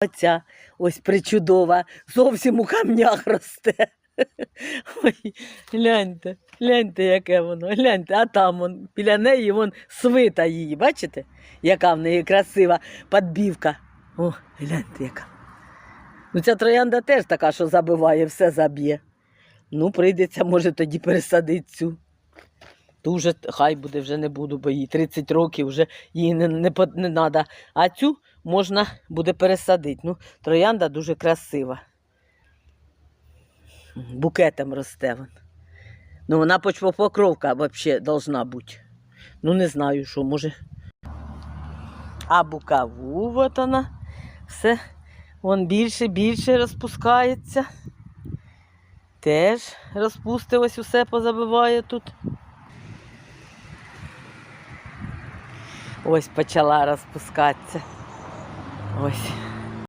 Оця ось причудова, зовсім у камнях росте. Ой, гляньте, гляньте, яке воно, гляньте, а там вон, біля неї вон свита її, бачите, яка в неї красива подбівка. О, гляньте, яка. Ну, ця троянда теж така, що забиває, все заб'є. Ну, прийдеться, може, тоді пересадити цю. Ту вже хай буде, вже не буду, бо їй 30 років вже їй не, не, не треба. А цю можна буде пересадити. Ну, троянда дуже красива. Букетом росте вон. Ну, вона почвопокровка взагалі должна бути. Ну, не знаю, що, може. А букаву, от вона. Все. Вон більше, більше розпускається. Теж розпустилось, усе позабиває тут. Ось почала розпускатися. Ось.